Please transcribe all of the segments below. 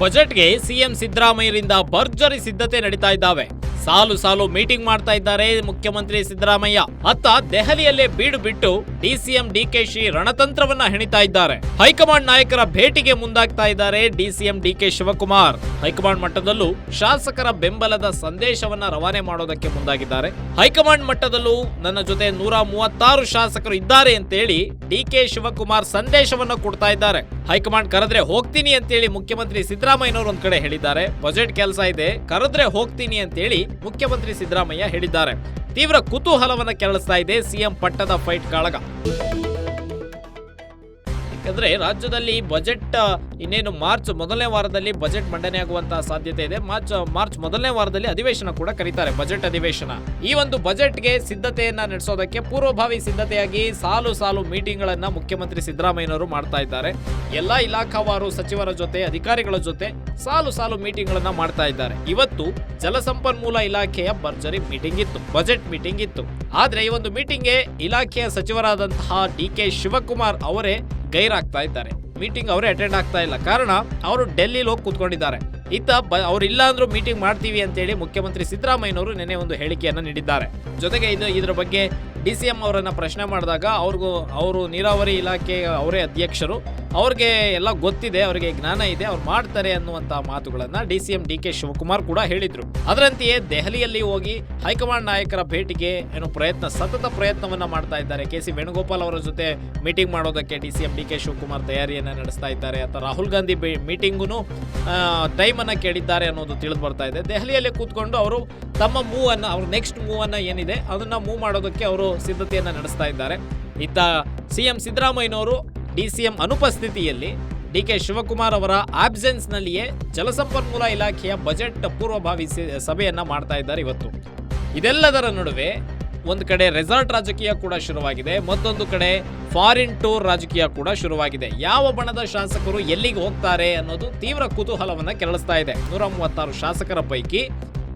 ಬಜೆಟ್ಗೆ ಸಿಎಂ ಸಿದ್ದರಾಮಯ್ಯರಿಂದ ಭರ್ಜರಿ ಸಿದ್ಧತೆ ನಡೀತಾ ಇದ್ದಾವೆ. ಸಾಲು ಸಾಲು ಮೀಟಿಂಗ್ ಮಾಡ್ತಾ ಇದ್ದಾರೆ ಮುಖ್ಯಮಂತ್ರಿ ಸಿದ್ದರಾಮಯ್ಯ. ಅತ್ತ ದೆಹಲಿಯಲ್ಲೇ ಬೀಡು ಬಿಟ್ಟು ಡಿಸಿಎಂ ಡಿಕೆಶಿ ರಣತಂತ್ರವನ್ನ ಹೆಣಿತಾ ಇದ್ದಾರೆ. ಹೈಕಮಾಂಡ್ ನಾಯಕರ ಭೇಟಿಗೆ ಮುಂದಾಗ್ತಾ ಇದ್ದಾರೆ ಡಿಸಿಎಂ ಡಿಕೆ ಶಿವಕುಮಾರ್. ಹೈಕಮಾಂಡ್ ಮಟ್ಟದಲ್ಲೂ ಶಾಸಕರ ಬೆಂಬಲದ ಸಂದೇಶವನ್ನ ರವಾನೆ ಮಾಡೋದಕ್ಕೆ ಮುಂದಾಗಿದ್ದಾರೆ. ಹೈಕಮಾಂಡ್ ಮಟ್ಟದಲ್ಲೂ ನನ್ನ ಜೊತೆ ನೂರ ಮೂವತ್ತಾರು ಶಾಸಕರು ಇದ್ದಾರೆ ಅಂತೇಳಿ ಡಿಕೆ ಶಿವಕುಮಾರ್ ಸಂದೇಶವನ್ನ ಕೊಡ್ತಾ ಇದ್ದಾರೆ. ಹೈಕಮಾಂಡ್ ಕರೆದ್ರೆ ಹೋಗ್ತೀನಿ ಅಂತೇಳಿ ಮುಖ್ಯಮಂತ್ರಿ ಸಿದ್ದರಾಮಯ್ಯನವರು ಒಂದ್ ಕಡೆ ಹೇಳಿದ್ದಾರೆ. ಬಜೆಟ್ ಕೆಲಸ ಇದೆ, ಕರೆದ್ರೆ ಹೋಗ್ತೀನಿ ಅಂತೇಳಿ ಮುಖ್ಯಮಂತ್ರಿ ಸಿದ್ದರಾಮಯ್ಯ ಹೇಳಿದ್ದಾರೆ. ತೀವ್ರ ಕುತೂಹಲವನ್ನು ಕೆರಳಿಸ್ತಾ ಇದೆ ಸಿಎಂ ಪಟ್ಟದ ಫೈಟ್ ಕಾಳಗ. ಯಾಕಂದ್ರೆ ರಾಜ್ಯದಲ್ಲಿ ಬಜೆಟ್ ಇನ್ನೇನು ಮಾರ್ಚ್ ಮೊದಲನೇ ವಾರದಲ್ಲಿ ಬಜೆಟ್ ಮಂಡನೆ ಆಗುವಂತಹ ಸಾಧ್ಯತೆ ಇದೆ. ಮಾರ್ಚ್ ಮಾರ್ಚ್ ಮೊದಲನೇ ವಾರದಲ್ಲಿ ಅಧಿವೇಶನ ಕೂಡ ಕರೀತಾರೆ ಬಜೆಟ್ ಅಧಿವೇಶನ. ಈ ಒಂದು ಬಜೆಟ್ಗೆ ಸಿದ್ಧತೆಯನ್ನ ನಡೆಸೋದಕ್ಕೆ ಪೂರ್ವಭಾವಿ ಸಿದ್ಧತೆಯಾಗಿ ಸಾಲು ಸಾಲು ಮೀಟಿಂಗ್ಗಳನ್ನ ಮುಖ್ಯಮಂತ್ರಿ ಸಿದ್ದರಾಮಯ್ಯನವರು ಮಾಡ್ತಾ ಇದ್ದಾರೆ. ಎಲ್ಲಾ ಇಲಾಖಾವಾರು ಸಚಿವರ ಜೊತೆ, ಅಧಿಕಾರಿಗಳ ಜೊತೆ ಸಾಲು ಸಾಲು ಮೀಟಿಂಗ್ಗಳನ್ನ ಮಾಡ್ತಾ ಇದ್ದಾರೆ. ಇವತ್ತು ಜಲಸಂಪನ್ಮೂಲ ಇಲಾಖೆಯ ಭರ್ಜರಿ ಮೀಟಿಂಗ್ ಇತ್ತು, ಬಜೆಟ್ ಮೀಟಿಂಗ್ ಇತ್ತು. ಆದ್ರೆ ಈ ಒಂದು ಮೀಟಿಂಗ್ಗೆ ಇಲಾಖೆಯ ಸಚಿವರಾದಂತಹ ಡಿ ಕೆ ಶಿವಕುಮಾರ್ ಅವರೇ ಗೈರಾಗ್ತಾ ಇದ್ದಾರೆ. ಮೀಟಿಂಗ್ ಅವರೇ ಅಟೆಂಡ್ ಆಗ್ತಾ ಇಲ್ಲ. ಕಾರಣ, ಅವರು ಡೆಲ್ಲಿಲಿ ಹೋಗಿ ಕೂತ್ಕೊಂಡಿದ್ದಾರೆ. ಇತ್ತ ಬ, ಅವ್ರು ಇಲ್ಲ ಅಂದ್ರೂ ಮೀಟಿಂಗ್ ಮಾಡ್ತೀವಿ ಅಂತೇಳಿ ಮುಖ್ಯಮಂತ್ರಿ ಸಿದ್ದರಾಮಯ್ಯನವರು ನಿನ್ನೆ ಒಂದು ಹೇಳಿಕೆಯನ್ನು ನೀಡಿದ್ದಾರೆ. ಜೊತೆಗೆ ಇದು ಇದರ ಬಗ್ಗೆ ಡಿ ಸಿ ಎಂ ಅವರನ್ನು ಪ್ರಶ್ನೆ ಮಾಡಿದಾಗ ಅವ್ರಿಗೂ ಅವರು ನೀರಾವರಿ ಇಲಾಖೆ ಅವರೇ ಅಧ್ಯಕ್ಷರು. ಅವ್ರಿಗೆ ಎಲ್ಲ ಗೊತ್ತಿದೆ, ಅವರಿಗೆ ಜ್ಞಾನ ಇದೆ, ಅವ್ರು ಮಾಡ್ತಾರೆ ಅನ್ನುವಂಥ ಮಾತುಗಳನ್ನು D C M D K Shivakumar ಕೂಡ ಹೇಳಿದರು. ಅದರಂತೆಯೇ ದೆಹಲಿಯಲ್ಲಿ ಹೋಗಿ ಹೈಕಮಾಂಡ್ ನಾಯಕರ ಭೇಟಿಗೆ ಏನು ಪ್ರಯತ್ನ, ಸತತ ಪ್ರಯತ್ನವನ್ನು ಮಾಡ್ತಾ ಇದ್ದಾರೆ. ಕೆ ಸಿ ವೇಣುಗೋಪಾಲ್ ಅವರ ಜೊತೆ ಮೀಟಿಂಗ್ ಮಾಡೋದಕ್ಕೆ D C M D K Shivakumar ತಯಾರಿಯನ್ನು ನಡೆಸ್ತಾ ಇದ್ದಾರೆ. ಅಥವಾ ರಾಹುಲ್ ಗಾಂಧಿ ಮೀಟಿಂಗೂ ಟೈಮನ್ನು ಕೇಳಿದ್ದಾರೆ ಅನ್ನೋದು ತಿಳಿದು ಬರ್ತಾ ಇದೆ. ದೆಹಲಿಯಲ್ಲಿ ಕೂತ್ಕೊಂಡು ಅವರು ತಮ್ಮ ಮೂವನ್ನು, ಅವ್ರ ನೆಕ್ಸ್ಟ್ ಮೂವನ್ನು ಏನಿದೆ, ಅದನ್ನು ಮೂವ್ ಮಾಡೋದಕ್ಕೆ ಅವರು ಸಿದ್ಧತೆಯನ್ನು ನಡೆಸ್ತಾ ಇದ್ದಾರೆ. ಇತ್ತ ಸಿಎಂ ಸಿದ್ದರಾಮಯ್ಯನವರು ಡಿ ಸಿ ಎಂ ಅನುಪಸ್ಥಿತಿಯಲ್ಲಿ ಡಿ ಕೆ ಶಿವಕುಮಾರ್ ಅವರ ಆಬ್ಸೆನ್ಸ್ನಲ್ಲಿಯೇ ಜಲಸಂಪನ್ಮೂಲ ಇಲಾಖೆಯ ಬಜೆಟ್ ಪೂರ್ವಭಾವಿ ಸಭೆಯನ್ನ ಮಾಡ್ತಾ ಇದ್ದಾರೆ ಇವತ್ತು. ಇದೆಲ್ಲದರ ನಡುವೆ ಒಂದು ಕಡೆ ರೆಸಾರ್ಟ್ ರಾಜಕೀಯ ಕೂಡ ಶುರುವಾಗಿದೆ, ಮತ್ತೊಂದು ಕಡೆ ಫಾರಿನ್ ಟೂರ್ ರಾಜಕೀಯ ಕೂಡ ಶುರುವಾಗಿದೆ. ಯಾವ ಬಣದ ಶಾಸಕರು ಎಲ್ಲಿಗೆ ಹೋಗ್ತಾರೆ ಅನ್ನೋದು ತೀವ್ರ ಕುತೂಹಲವನ್ನು ಕೆರಳಿಸ್ತಾ ಇದೆ. ನೂರ ಮೂವತ್ತಾರು ಶಾಸಕರ ಪೈಕಿ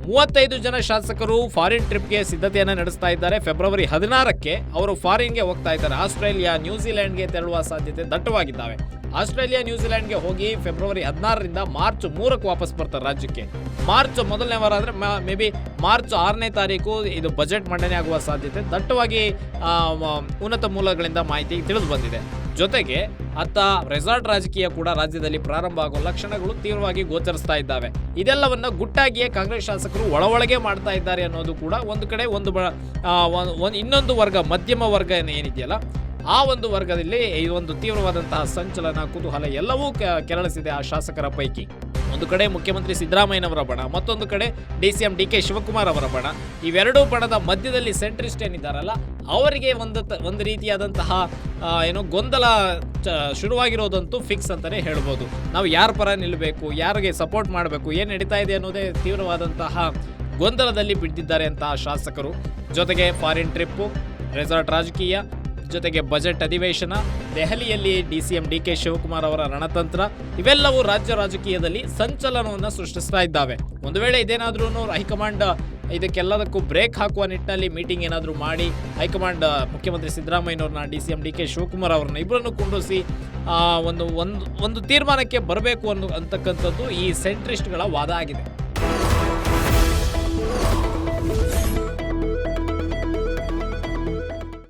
ಮೂವತ್ತೈದು ಜನ ಶಾಸಕರು ಫಾರಿನ್ ಟ್ರಿಪ್ಗೆ ಸಿದ್ಧತೆಯನ್ನು ನಡೆಸ್ತಾ ಇದ್ದಾರೆ. ಫೆಬ್ರವರಿ ಹದಿನಾರಕ್ಕೆ ಅವರು ಫಾರಿನ್ಗೆ ಹೋಗ್ತಾ ಇದ್ದಾರೆ. ಆಸ್ಟ್ರೇಲಿಯಾ, ನ್ಯೂಜಿಲೆಂಡ್ಗೆ ತೆರಳುವ ಸಾಧ್ಯತೆ ದಟ್ಟವಾಗಿದ್ದಾವೆ. ಆಸ್ಟ್ರೇಲಿಯಾ, ನ್ಯೂಜಿಲೆಂಡ್ಗೆ ಹೋಗಿ ಫೆಬ್ರವರಿ ಹದಿನಾರರಿಂದ ಮಾರ್ಚ್ ಮೂರಕ್ಕೆ ವಾಪಸ್ ಬರ್ತಾರೆ ರಾಜ್ಯಕ್ಕೆ. ಮಾರ್ಚ್ ಮೊದಲನೇ ವಾರ ಅಂದರೆ ಮೇ ಬಿ ಮಾರ್ಚ್ ಆರನೇ ತಾರೀಕು ಇದು ಬಜೆಟ್ ಮಂಡನೆ ಆಗುವ ಸಾಧ್ಯತೆ ದಟ್ಟವಾಗಿ ಉನ್ನತ ಮೂಲಗಳಿಂದ ಮಾಹಿತಿ ತಿಳಿದು ಬಂದಿದೆ. ಜೊತೆಗೆ ಅತ್ತ ರೆಸಾರ್ಟ್ ರಾಜಕೀಯ ಕೂಡ ರಾಜ್ಯದಲ್ಲಿ ಪ್ರಾರಂಭ ಆಗುವ ಲಕ್ಷಣಗಳು ತೀವ್ರವಾಗಿ ಗೋಚರಿಸ್ತಾ ಇದ್ದಾವೆ. ಇದೆಲ್ಲವನ್ನ ಗುಟ್ಟಾಗಿಯೇ ಕಾಂಗ್ರೆಸ್ ಶಾಸಕರು ಒಳಒಳಗೆ ಮಾಡ್ತಾ ಇದ್ದಾರೆ ಅನ್ನೋದು ಕೂಡ ಒಂದು ಕಡೆ, ಒಂದು ಬ ಇನ್ನೊಂದು ವರ್ಗ, ಮಧ್ಯಮ ವರ್ಗ ಏನಿದೆಯಲ್ಲ ಆ ಒಂದು ವರ್ಗದಲ್ಲಿ ಈ ಒಂದು ತೀವ್ರವಾದಂತಹ ಸಂಚಲನ, ಕುತೂಹಲ ಎಲ್ಲವೂ ಕೆರಳಿಸಿದೆ ಆ ಶಾಸಕರ ಪೈಕಿ. ಒಂದು ಕಡೆ ಮುಖ್ಯಮಂತ್ರಿ ಸಿದ್ದರಾಮಯ್ಯನವರ ಬಣ, ಮತ್ತೊಂದು ಕಡೆ D C M D K Shivakumar ಅವರ ಬಣ. ಇವೆರಡೂ ಬಣದ ಮಧ್ಯದಲ್ಲಿ ಸೆಂಟ್ರಿಸ್ಟ್ ಏನಿದ್ದಾರಲ್ಲ, ಅವರಿಗೆ ಒಂದು ಒಂದು ರೀತಿಯಾದಂತಹ ಏನು ಗೊಂದಲ ಶುರುವಾಗಿರೋದಂತೂ ಫಿಕ್ಸ್ ಅಂತಲೇ ಹೇಳ್ಬೋದು. ನಾವು ಯಾರ ಪರ ನಿಲ್ಲಬೇಕು ಯಾರಿಗೆ ಸಪೋರ್ಟ್ ಮಾಡಬೇಕು, ಏನು ನಡೀತಾ ಇದೆ ಅನ್ನೋದೇ ತೀವ್ರವಾದಂತಹ ಗೊಂದಲದಲ್ಲಿ ಬಿದ್ದಿದ್ದಾರೆ ಅಂತಹ ಶಾಸಕರು. ಜೊತೆಗೆ ಫಾರಿನ್ ಟ್ರಿಪ್ಪು ರೆಸಾರ್ಟ್ ರಾಜಕೀಯ ಜೊತೆಗೆ ಬಜೆಟ್ ಅಧಿವೇಶನ, ದೆಹಲಿಯಲ್ಲಿ D C M D K Shivakumar ಅವರ ರಣತಂತ್ರ, ಇವೆಲ್ಲವೂ ರಾಜ್ಯ ರಾಜಕೀಯದಲ್ಲಿ ಸಂಚಲನವನ್ನು ಸೃಷ್ಟಿಸ್ತಾ ಇದ್ದಾವೆ. ಒಂದು ವೇಳೆ ಇದೇನಾದ್ರೂ ಹೈಕಮಾಂಡ್ ಇದಕ್ಕೆಲ್ಲದಕ್ಕೂ ಬ್ರೇಕ್ ಹಾಕುವ ನಿಟ್ಟಿನಲ್ಲಿ ಮೀಟಿಂಗ್ ಏನಾದರೂ ಮಾಡಿ, ಹೈಕಮಾಂಡ್ ಮುಖ್ಯಮಂತ್ರಿ ಸಿದ್ದರಾಮಯ್ಯನವ್ರನ್ನ D C M D K Shivakumar ಅವ್ರನ್ನ ಇಬ್ಬರನ್ನು ಕುಂಡಿಸಿ ಒಂದು ಒಂದು ಒಂದು ತೀರ್ಮಾನಕ್ಕೆ ಬರಬೇಕು ಅನ್ನೋ ಅಂತಕ್ಕಂಥದ್ದು ಈ ಸೆಂಟ್ರಿಸ್ಟ್ಗಳ ವಾದ ಆಗಿದೆ.